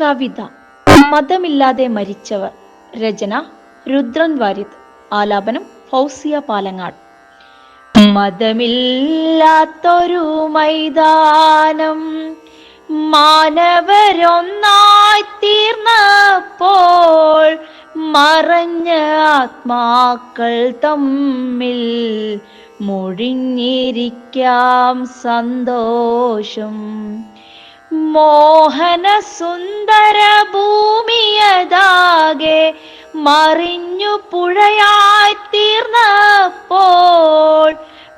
കവിത. മതമില്ലാതെ മരിച്ചവർ. രചന രുദ്രൻ വാര്യത്ത് ആലാപനം ഫൗസിയ പാലങ്ങാട്. മതമില്ലാത്തൊരു മൈതാനം മാനവരൊന്നായി തീർന്നപ്പോൾ മറഞ്ഞ ആത്മാക്കൾ തമ്മിൽ മുഴിഞ്ഞിരിക്കാം സന്തോഷം. മോഹന സുന്ദര ഭൂമിയതാകെ മറിഞ്ഞു പുഴയായി തീർന്നപ്പോൾ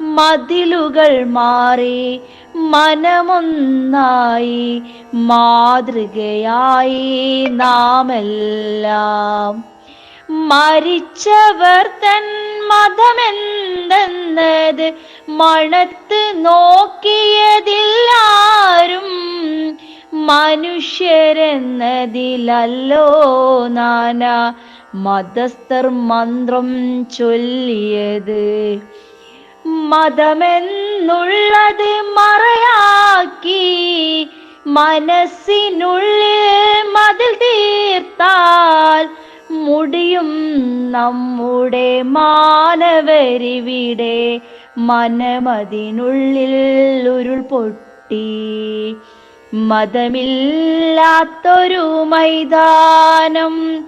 മതിലുകൾ മാറി മനമൊന്നായി മാതൃകയായി നാമെല്ലാം. മരിച്ചവർ തൻ മതമെന്തെന്നത് മണത്ത് നോക്കിയതില്ലാരും മനുഷ്യരെന്നതിലല്ലോ നാന മതസ്ഥർ മന്ത്രം ചൊല്ലിയത്. മതമെന്നുള്ളത് മറയാക്കി മനസ്സിനുള്ളിൽ മതിൽ തീർത്താൽ മുടിയും നമ്മുടെ മാനവരിവിടെ മനമതിനുള്ളിൽ ഉരുൾ പൊട്ടി മതമില്ലാത്തൊരു മൈതാനം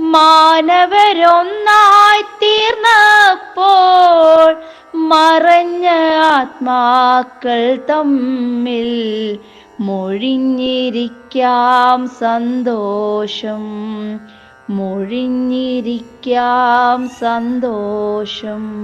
മാനവരൊന്നായി തീർന്നപ്പോൾ മറഞ്ഞ ആത്മാക്കൾ തമ്മിൽ മൊഴിഞ്ഞിരിക്കാം സന്തോഷം മൊഴിഞ്ഞിരിക്കാം സന്തോഷം.